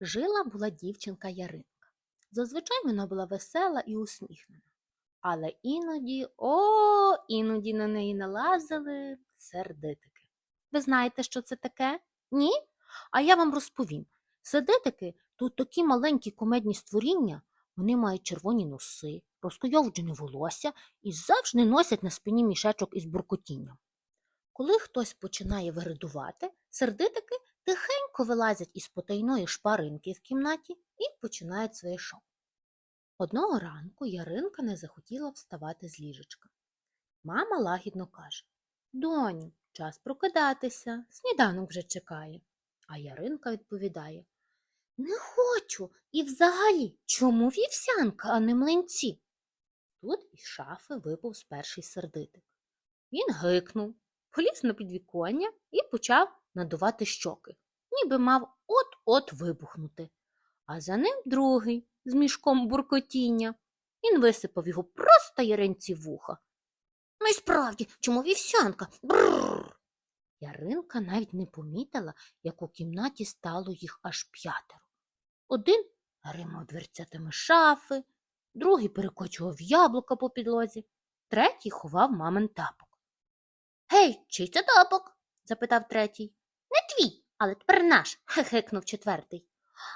Жила була дівчинка Яринка. Зазвичай вона була весела і усміхнена. Але іноді, о, іноді на неї налазили сердитики. Ви знаєте, що це таке? Ні? А я вам розповім. Сердитики тут такі маленькі комедні створіння, вони мають червоні носи, розкойовджене волосся і завжди носять на спині мішечок із буркотінням. Коли хтось починає виридувати, сердитики тихенько вилазять із потайної шпаринки в кімнаті і починають своє шоу. Одного ранку Яринка не захотіла вставати з ліжечка. Мама лагідно каже Доню, час прокидатися, сніданок вже чекає. А Яринка відповідає Не хочу. І взагалі, чому вівсянка, а не млинці? Тут із шафи випав перший сердитик. Він гикнув, поліз на підвіконня і почав надувати щоки, ніби мав от-от вибухнути. А за ним другий з мішком буркотіння. Він висипав його просто Яринці вуха. Ну і справді, чому вівсянка? Бррр. Яринка навіть не помітила, як у кімнаті стало їх аж п'ятеро. Один гримав дверцятами шафи, другий перекочував яблука по підлозі, третій ховав мамин тапок. Гей, чий це тапок? запитав третій. Але тепер наш, хихикнув четвертий.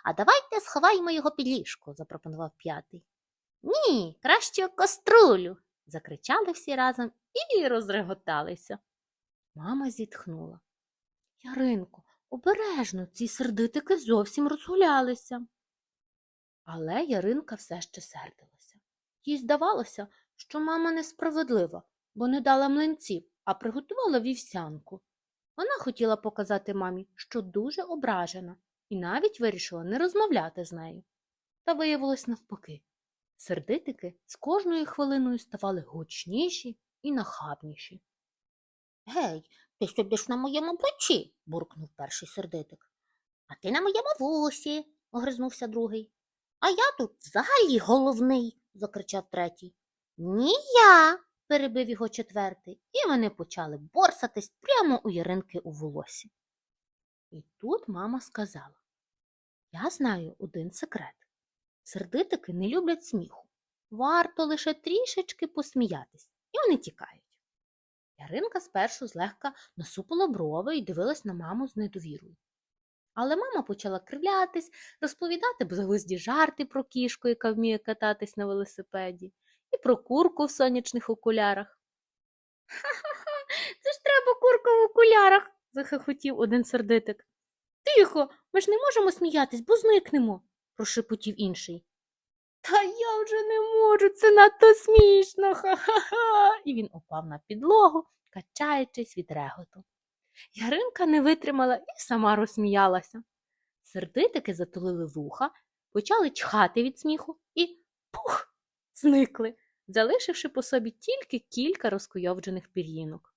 А давайте сховаємо його під ліжко, запропонував п'ятий. Ні, краще каструлю. закричали всі разом і розреготалися. Мама зітхнула. Яринко, обережно, ці сердитики зовсім розгулялися. Але Яринка все ще сердилася. Їй здавалося, що мама несправедлива, бо не дала млинців, а приготувала вівсянку. Вона хотіла показати мамі, що дуже ображена, і навіть вирішила не розмовляти з нею. Та виявилось навпаки. Сердитики з кожною хвилиною ставали гучніші і нахабніші. Гей, ти сидиш на моєму плечі, буркнув перший сердитик. А ти на моєму вусі, огризнувся другий. А я тут взагалі головний, закричав третій. Ні я, перебив його четвертий, і вони почали борсатись прямо у Яринки у волосі. І тут мама сказала Я знаю один секрет. Сердитики не люблять сміху. Варто лише трішечки посміятись, і вони тікають. Яринка спершу злегка насупила брови і дивилась на маму з недовірою. Але мама почала кривлятись, розповідати безглузді жарти про кішку, яка вміє кататись на велосипеді, і про курку в сонячних окулярах. Ха-ха-ха, це ж треба курка в окулярах, захихотів один сердитик. Тихо, ми ж не можемо сміятись, бо зникнемо, прошепотів інший. Та я вже не можу, це надто смішно. Ха-ха-ха. І він упав на підлогу, качаючись від реготу. Яринка не витримала і сама розсміялася. Сердитики затулили вуха, почали чхати від сміху і пух! Зникли, залишивши по собі тільки кілька розкуйовджених пір'їнок.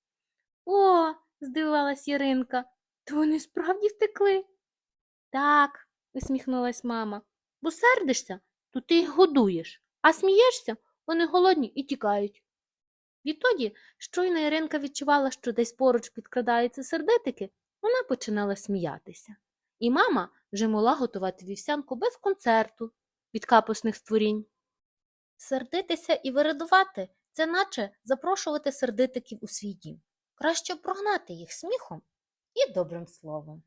О, здивувалась Яринка, то вони справді втекли. Так, усміхнулась мама, бо сердишся, то ти їх годуєш, а смієшся, вони голодні і тікають. Відтоді, щойно Іринка відчувала, що десь поруч підкрадаються сердитики, вона починала сміятися. І мама вже могла готувати вівсянку без концерту від капусних створінь. Сердитися і виридувати це наче запрошувати сердитиків у свій дім. Краще прогнати їх сміхом і добрим словом.